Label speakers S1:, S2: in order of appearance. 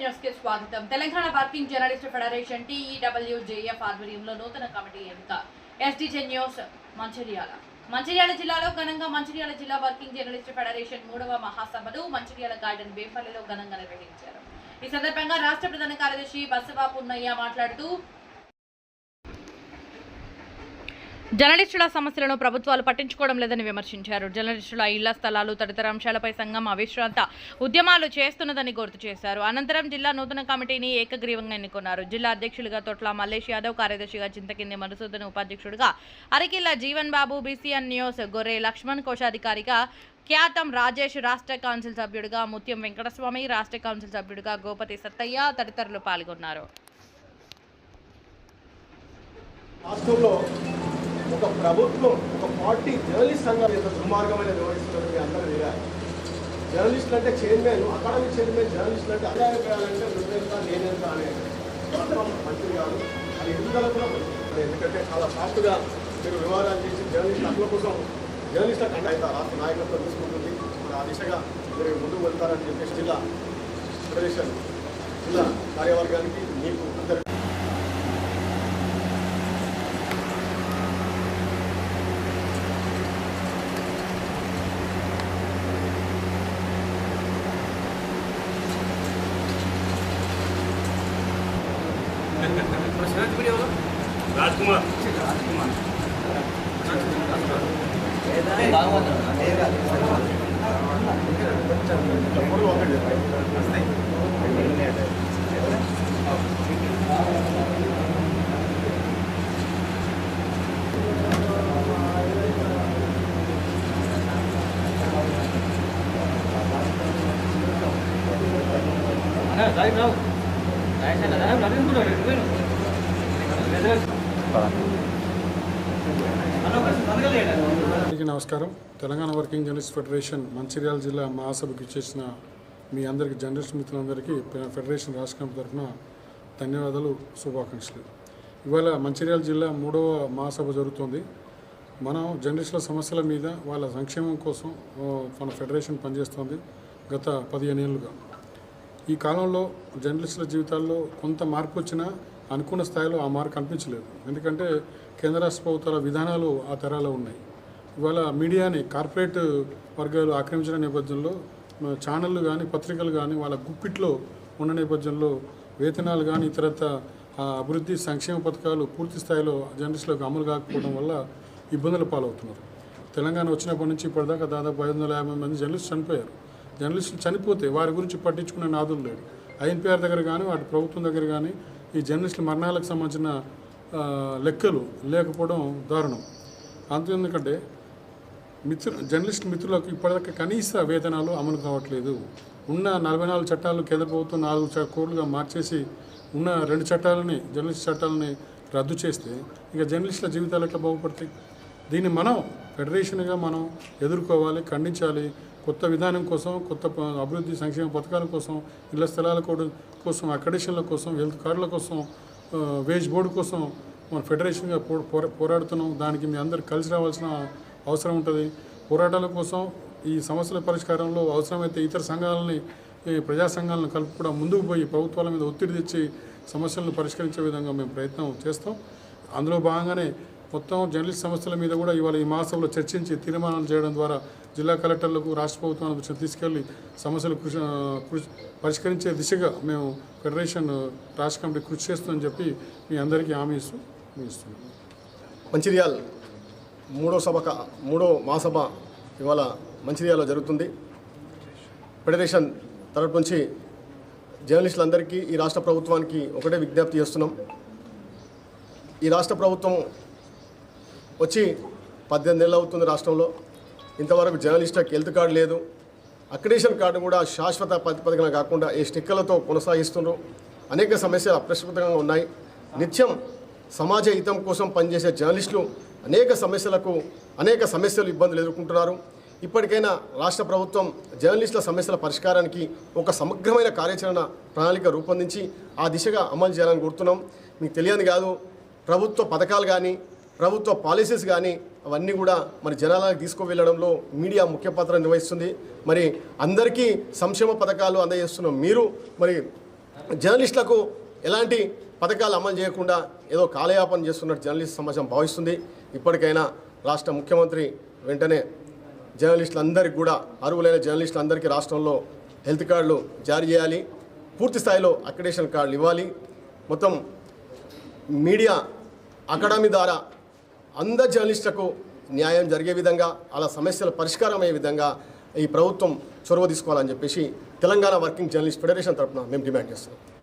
S1: News స్వాగతం. Telangana working journalist federation TEWJF ఆధ్వర్యంలో నూతన కమిటీ ఎంపిక ఎస్డీజే న్యూస్ మంచిర్యాల. మంచిర్యాల జిల్లాలో ఘనంగా మంచిర్యాల జిల్లా వర్కింగ్ జర్నలిస్ట్ ఫెడరేషన్ మూడవ మహాసభను మంచిర్యాల గార్డెన్ బేపల్లిలో ఘనంగా నిర్వహించారు. ఈ సందర్భంగా రాష్ట్ర ప్రధాన కార్యదర్శి బసవా పున్నయ్య మాట్లాడుతూ జర్నలిస్టుల సమస్యలను ప్రభుత్వాలు పట్టించుకోవడం లేదని విమర్శించారు. జర్నలిస్టుల ఇళ్ళ స్థలాలు తదితర అంశాలపై సంఘం అవిశ్రాంత ఉద్యమాలు చేస్తున్నదని గుర్తు చేశారు. అనంతరం జిల్లా నూతన కమిటీని ఏకగ్రీవంగా ఎన్నుకున్నారు. జిల్లా అధ్యక్షులుగా తొట్ల మల్లేష్ యాదవ్ కార్యదర్శిగా చింతకింది మధుసూదన్ ఉపాధ్యక్షుడిగా అరకిల్ల జీవన్ బాబు బీసీఎన్ న్యూస్ గొర్రె లక్ష్మణ్ కోశాధికారిగా ఖ్యాతం రాజేష్ రాష్ట్ర కౌన్సిల్ సభ్యుడిగా ముత్యం వెంకటస్వామి రాష్ట్ర కౌన్సిల్ సభ్యుడిగా గోపతి సత్తయ్య తదితరులు పాల్గొన్నారు.
S2: రాష్ట్రంలో ఒక ప్రభుత్వం ఒక పార్టీ జర్నలిస్ట్ సంఘం ఎంత దుర్మార్గమైన వ్యవహరిస్తున్నది మీ అందరూ వేయాలి జర్నలిస్టులు అంటే చైర్మన్ అకాడమిక్ చైర్మన్ జర్నలిస్టులు అంటే అభిప్రాయాలంటే నువ్వెంత నేనెంత అనే తత్వం మంచిది కాదు అది ఎదుగుదల కూడా ఎందుకంటే చాలా ఫాస్ట్గా మీరు వివాదాలు చేసి జర్నలిస్ట్ హక్కుల కోసం జర్నలిస్టులకు అండ అయితే రాష్ట్ర నాయకత్వం తీసుకుంటుంది. మరి ఆ దిశగా మీరు ముందుకు వెళ్తారని చెప్పేసి జిల్లా ఫెడరేషన్ జిల్లా కార్యవర్గానికి మీకు అందరికీ
S3: రాజ్ కుమార్
S2: ఫోటో ఒకటి చెప్పండి.
S4: అందరికీ నమస్కారం. Telangana working journalist federation Mancherial జిల్లా మహాసభకు ఇచ్చేసిన మీ అందరికీ జర్నలిస్ట్ మిత్రులందరికీ ఫెడరేషన్ రాష్ట్ర కమిటీ తరఫున ధన్యవాదాలు శుభాకాంక్షలు. ఇవాళ మంచిర్యాల జిల్లా మూడవ మహాసభ జరుగుతుంది. మనం జర్నలిస్టుల సమస్యల మీద వాళ్ళ సంక్షేమం కోసం మన ఫెడరేషన్ పనిచేస్తుంది గత పదిహేను ఏళ్ళుగా. ఈ కాలంలో జర్నలిస్టుల జీవితాల్లో కొంత మార్పు వచ్చినా అనుకున్న స్థాయిలో ఆ మార్పు కనిపించలేదు ఎందుకంటే కేంద్ర రాష్ట్ర ప్రభుత్వాల విధానాలు ఆ తరాలో ఉన్నాయి. ఇవాళ మీడియాని కార్పొరేట్ వర్గాలు ఆక్రమించిన నేపథ్యంలో ఛానళ్ళు కానీ పత్రికలు కానీ వాళ్ళ గుప్పిట్లో ఉన్న నేపథ్యంలో వేతనాలు కానీ ఇతరత ఆ అభివృద్ధి సంక్షేమ పథకాలు పూర్తి స్థాయిలో జర్నలిస్టులకు అమలు కాకపోవడం వల్ల ఇబ్బందుల పాలవుతున్నారు. తెలంగాణ వచ్చినప్పటి నుంచి ఇప్పటిదాకా దాదాపు ఐదు వందల యాభై మంది జర్నలిస్టులు చనిపోయారు. జర్నలిస్టులు చనిపోతే వారి గురించి పట్టించుకునే నాదులు లేడు ఐఎన్పిఆర్ దగ్గర కానీ వాటి ప్రభుత్వం దగ్గర కానీ ఈ జర్నలిస్టుల మరణాలకు సంబంధించిన లెక్కలు లేకపోవడం దారుణం. అంతెందుకంటే మిత్రు జర్నలిస్ట్ మిత్రులకు ఇప్పటిదాకా కనీస వేతనాలు అమలు కావట్లేదు. ఉన్న నలభై నాలుగు చట్టాలు కేంద్ర ప్రభుత్వం నాలుగు చ- కోట్లుగా మార్చేసి ఉన్న రెండు చట్టాలని జర్నలిస్ట్ చట్టాలని రద్దు చేస్తే ఇక జర్నలిస్టుల జీవితాలు ఎట్లా బాగుపడతాయి? దీన్ని మనం ఫెడరేషన్గా మనం ఎదుర్కోవాలి ఖండించాలి. కొత్త విధానం కోసం కొత్త అభివృద్ధి సంక్షేమ పథకాల కోసం ఇళ్ళ స్థలాల కోసం అకడేషన్ల కోసం హెల్త్ కార్డుల కోసం వేజ్ బోర్డు కోసం మన ఫెడరేషన్గా పో పోరా- పోరాడుతున్నాం. దానికి మీ అందరు కలిసి రావాల్సిన అవసరం ఉంటుంది. పోరాటాల కోసం ఈ సమస్యల పరిష్కారంలో అవసరమైతే ఇతర సంఘాలని ప్రజా సంఘాలను కలుపు కూడా ముందుకు పోయి ప్రభుత్వాల మీద ఒత్తిడి తెచ్చి సమస్యలను పరిష్కరించే విధంగా మేము ప్రయత్నం చేస్తాం. అందులో భాగంగానే మొత్తం జర్నలిస్ట్ సమస్యల మీద కూడా ఇవాళ ఈ మాసంలో చర్చించి తీర్మానాలు చేయడం ద్వారా జిల్లా కలెక్టర్లకు రాష్ట్ర ప్రభుత్వానికి తీసుకెళ్ళి సమస్యలు కృషి పరిష్కరించే దిశగా మేము ఫెడరేషన్ రాష్ట్ర కమిటీ కృషి చేస్తుందని చెప్పి మీ అందరికీ హామీ ఇస్తూ మీ ఇస్తున్నాం.
S2: మంచిర్యాల్ మూడో సభక మూడో మహాసభ ఇవాళ మంచిర్యాలలో జరుగుతుంది. ఫెడరేషన్ తరపు నుంచి జర్నలిస్టులందరికీ ఈ రాష్ట్ర ప్రభుత్వానికి ఒకటే విజ్ఞప్తి చేస్తున్నాం. ఈ రాష్ట్ర ప్రభుత్వం వచ్చి పద్దెనిమిది నెలలు అవుతుంది రాష్ట్రంలో. ఇంతవరకు జర్నలిస్ట్కి హెల్త్ కార్డు లేదు. అక్రిడేషన్ కార్డు కూడా శాశ్వత ప్రాతిపదికన కాకుండా ఈ స్టిక్కర్లతో కొనసాగిస్తున్నారు అనేక సమస్యలు అప్రస్ఫుతంగా ఉన్నాయి. నిత్యం సమాజ హితం కోసం పనిచేసే జర్నలిస్టులు అనేక సమస్యలకు అనేక సమస్యలు ఇబ్బందులు ఎదుర్కొంటున్నారు. ఇప్పటికైనా రాష్ట్ర ప్రభుత్వం జర్నలిస్టుల సమస్యల పరిష్కారానికి ఒక సమగ్రమైన కార్యాచరణ ప్రణాళిక రూపొందించి ఆ దిశగా అమలు చేయాలని కోరుతున్నాం. మీకు తెలియని కాదు ప్రభుత్వ పథకాలు కానీ ప్రభుత్వ పాలసీస్ కానీ అవన్నీ కూడా మరి జనాలకు తీసుకువెళ్ళడంలో మీడియా ముఖ్య పాత్ర నిర్వహిస్తుంది. మరి అందరికీ సంక్షేమ పథకాలు అందజేస్తున్న. మీరు మరి జర్నలిస్టులకు ఎలాంటి పథకాలు అమలు చేయకుండా ఏదో కాలయాపన చేస్తున్నట్టు జర్నలిస్ట్ సమాజం భావిస్తుంది. ఇప్పటికైనా రాష్ట్ర ముఖ్యమంత్రి వెంటనే జర్నలిస్టులందరికీ కూడా అర్హులైన జర్నలిస్టులందరికీ రాష్ట్రంలో హెల్త్ కార్డులు జారీ చేయాలి. పూర్తి స్థాయిలో అక్రిడేషన్ కార్డులు ఇవ్వాలి. మొత్తం మీడియా అకాడమీ ద్వారా అందరి జర్నలిస్టులకు న్యాయం జరిగే విధంగా అలా సమస్యల పరిష్కారం అయ్యే విధంగా ఈ ప్రభుత్వం చొరవ తీసుకోవాలని చెప్పేసి తెలంగాణ వర్కింగ్ జర్నలిస్ట్ ఫెడరేషన్ తరఫున మేము డిమాండ్ చేస్తున్నాం.